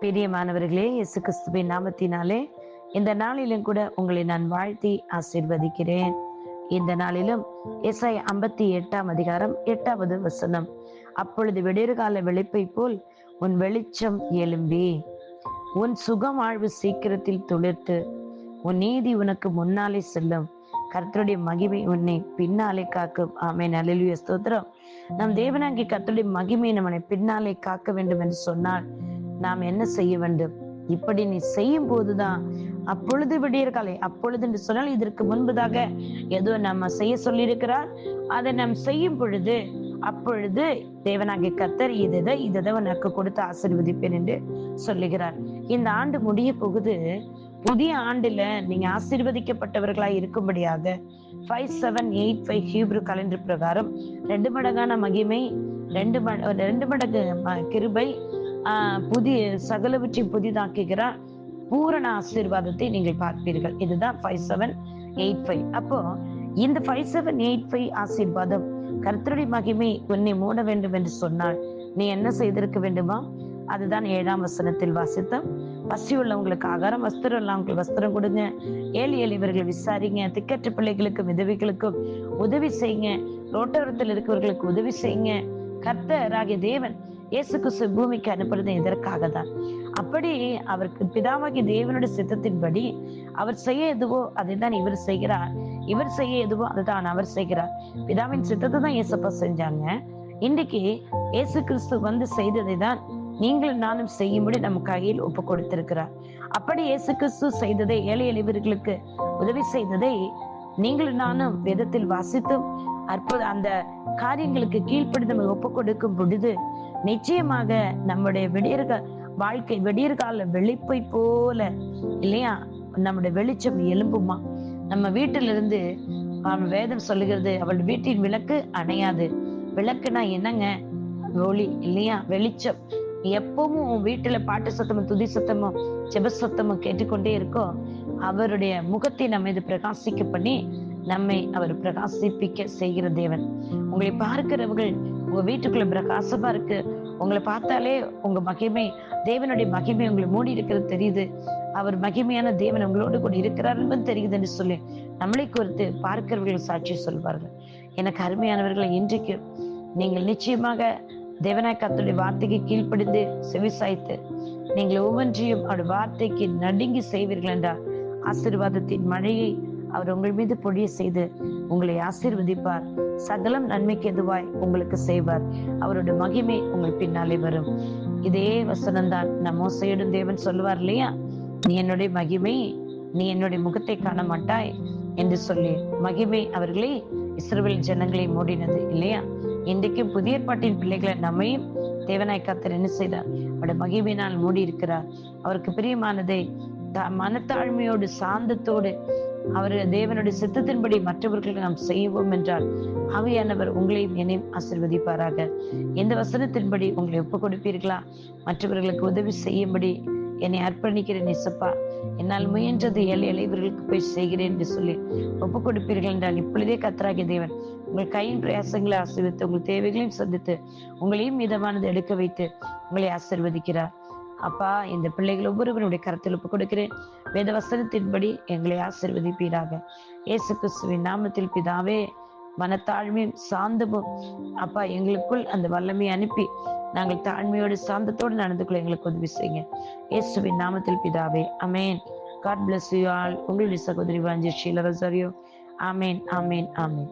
பிரியமானவர்களே இயேசு கிறிஸ்துவின் நாமத்தினாலே இந்த நாளிலும் கூட உங்களை நான் வாழ்த்தி ஆசிர்வதிக்கிறேன். இந்த நாளிலும் எஸ்ஐ ஐம்பத்தி எட்டாம் அதிகாரம் எட்டாவது வசனம். அப்பொழுது விடியற்கால வெளிப்பை போல் உன் வெளிச்சம் எழும்பி உன் சுகம் வாழ்வு சீக்கிரத்தில் துளிர்த்து உன் நீதி உனக்கு முன்னாலே செல்லும். கர்த்தருடைய மகிமை உன்னை பின்னாலே காக்கும். ஆமே நல்ல ஸ்தோத்திரம். நம் தேவனாகி கர்த்தருடைய மகிமை நம்மனை பின்னாலே காக்க வேண்டும் என்று சொன்னால் நாம் என்ன செய்ய வேண்டும்? இப்படி நீ செய்யும் போதுதான் அப்பொழுது விடியற்காலை அப்பொழுது என்று சொன்னால் இதற்கு முன்பதாக ஏதோ நம்ம செய்ய சொல்லியிருக்கிறார். அதை நாம் செய்யும் பொழுது அப்பொழுது தேவனாகிய கர்த்தர் இதை இதை உனக்கு கொடுத்து ஆசீர்வதிப்பேன் என்று சொல்லுகிறார். இந்த ஆண்டு முடிய போகுது. புதிய ஆண்டுல நீங்க ஆசீர்வதிக்கப்பட்டவர்களா இருக்கும்படியாக five seven eight five Hebrew calendar பிரகாரம் ரெண்டு மடங்கான மகிமை ரெண்டு மட ரெண்டு மடங்கு கிருபை ஆஹ் புதிய சகலவற்றை புதிதாக்குகிறார். பூரண ஆசீர்வாதத்தை நீங்கள் பார்ப்பீர்கள். இதுதான் ஃபைவ் செவன் எயிட் ஃபைவ் அப்போ இந்த ஃபைவ் செவன் எயிட் ஃபைவ் ஆசீர்வாதம் கர்த்தருடைய மகிமை உன்னை மூட வேண்டும் என்று சொன்னால் நீ என்ன செய்திருக்க வேண்டுமா? அதுதான் ஏழாம் வசனத்தில் வாசித்தோம். பசி உள்ளவங்களுக்கு ஆகாரம் வஸ்திரம் இல்லாமங்களுக்கு வஸ்திரம் கொடுங்க. ஏழு ஏழு இவர்களை விசாரிங்க. திக்கற்ற பிள்ளைகளுக்கும் விதவிகளுக்கும் உதவி செய்யுங்க. ரோட்டோரத்தில் இருக்கிறவர்களுக்கு உதவி செய்யுங்க. கர்த்தராகிய தேவன் இயேசு கிறிஸ்து பூமிக்கு அனுப்புறது இதற்காக தான். அப்படி அவருக்கு பிதாவாகிய தேவனுடைய சித்தத்தின்படி அவர் செய்ய எதுவோ அதை தான் இவர் செய்கிறார். இவர் செய்ய எதுவோ அதுதான் அவர் செய்கிறார். பிதாவின் சித்தத்தை தான் இயேசப்பா செஞ்சாங்க. இன்றைக்கு இயேசு கிறிஸ்து வந்து செய்ததை தான் நீங்களும் நானும் செய்யும்படி நம்ம கையில் ஒப்பு கொடுத்திருக்கிறார். அப்படி இயேசு கிறிஸ்து செய்ததை ஏழை எளிவர்களுக்கு உதவி செய்ததை நீங்களும் நானும் வேதத்தில் வாசித்தும் அற்புத அந்த காரியங்களுக்கு கீழ்ப்படி நம்ம ஒப்பு கொடுக்கும் பொழுது நிச்சயமாக நம்முடைய விடியற்க வாழ்க்கை விடியற்கால வெளிப்பை போல இல்லையா? நம்முடைய வெளிச்சம் எலும்புமா நம்ம வீட்டிலிருந்து அவன் வேதம் சொல்லுகிறது அவள் வீட்டின் விளக்கு அணையாது. விளக்குனா என்னங்க? ஒளி இல்லையா? வெளிச்சம். எப்பவும் உன் வீட்டுல பாட்டு சத்தமும் துதி சத்தமும் ஜெப சத்தமும் கேட்டுக்கொண்டே இருக்கோ அவருடைய முகத்தை நம்ம இது பிரகாசிக்க பண்ணி நம்மை அவர் பிரகாசிப்பிக்க செய்கிற தேவன். உங்களை பார்க்கிறவர்கள் உங்க வீட்டுக்குள்ள பிரகாசமா இருக்கு. உங்களை பார்த்தாலே உங்க மகிமை தேவனுடைய மகிமை உங்களை மூடி இருக்கிறது தெரியுது. அவர் மகிமையான தேவன் உங்களோடு கூட இருக்கிறார் என்பது தெரியுதுன்னு சொல்லி நம்மளை குறித்து பார்க்கிறவர்கள் சாட்சி சொல்வார்கள். எனக்கு அருமையானவர்களை இன்றைக்கு நீங்கள் நிச்சயமாக தேவனாய் கத்துடைய வார்த்தைக்கு கீழ்ப்படிந்து செவிசாய்த்து நீங்கள் ஒவ்வொன்றையும் அவருடைய வார்த்தைக்கு நடுங்கி செய்வீர்கள் என்றால் ஆசீர்வாதத்தின் மழையை அவர் உங்கள் மீது பொழிய செய்து உங்களை ஆசீர்வதிப்பார். சகலம் நன்மைக்கு எதுவாய் உங்களுக்கு செய்வார். அவருடைய மகிமை உங்கள் பின்னாலே வரும். இதே வசனம்தான் நம் மோசையிடும் தேவன் சொல்லுவார் இல்லையா? நீ என்னுடைய மகிமை நீ என்னுடைய முகத்தை காண மாட்டாய் என்று சொல்லி மகிமை அவர்களே இஸ்ரேல் ஜனங்களை மூடினது இல்லையா? இன்றைக்கும் புதிய பாட்டின் பிள்ளைகளை நம்மையும் தேவனாய் கத்தர் என்ன செய்தார்? அவருடைய மகிமையினால் மூடி இருக்கிறார் அவருக்கு பிரியமானதை மனத்தாழ்மையோடு சாந்தத்தோடு அவர் தேவனுடைய சித்தத்தின்படி மற்றவர்களுக்கு நாம் செய்வோம் என்றால் ஆவியானவர் உங்களையும் என்னையும் ஆசிர்வதிப்பாராக. எந்த வசனத்தின்படி உங்களை ஒப்பு கொடுப்பீர்களா மற்றவர்களுக்கு உதவி செய்யும்படி என்னை அர்ப்பணிக்கிறேன் இசப்பா என்னால் முயன்றது ஏழை இளைவர்களுக்கு போய் செய்கிறேன் என்று சொல்லி ஒப்பு கொடுப்பீர்கள் என்றால் இப்பொழுதே கத்தராகிய தேவன் உங்கள் கையின் பிரயாசங்களை ஆசீர்வித்து உங்கள் தேவைகளையும் சந்தித்து உங்களையும் மிதமானது எடுக்க வைத்து உங்களை ஆசிர்வதிக்கிறார். அப்பா இந்த பிள்ளைகள் ஒவ்வொருவருடைய கருத்தில் ஒப்புக் கொடுக்கிறேன். வேத வசனத்தின்படி எங்களை ஆசிர்வதிப்பீராக. இயேசு கிறிஸ்துவின் நாமத்தில் பிதாவே மனத்தாழ்மையும் சாந்தமும் அப்பா எங்களுக்குள் அந்த வல்லமையை அனுப்பி நாங்கள் தாழ்மையோடு சாந்தத்தோடு நடந்து கொள்ள எங்களுக்கு உதவி செய்யுங்க. இயேசுவின் நாமத்தில் பிதாவே அமேன் காட் பிளஸ் யூ ஆல் உங்களுடைய சகோதரி வாஞ்சி ஷீலா ரொசாரியோ. ஆமேன் ஆமேன் ஆமேன்.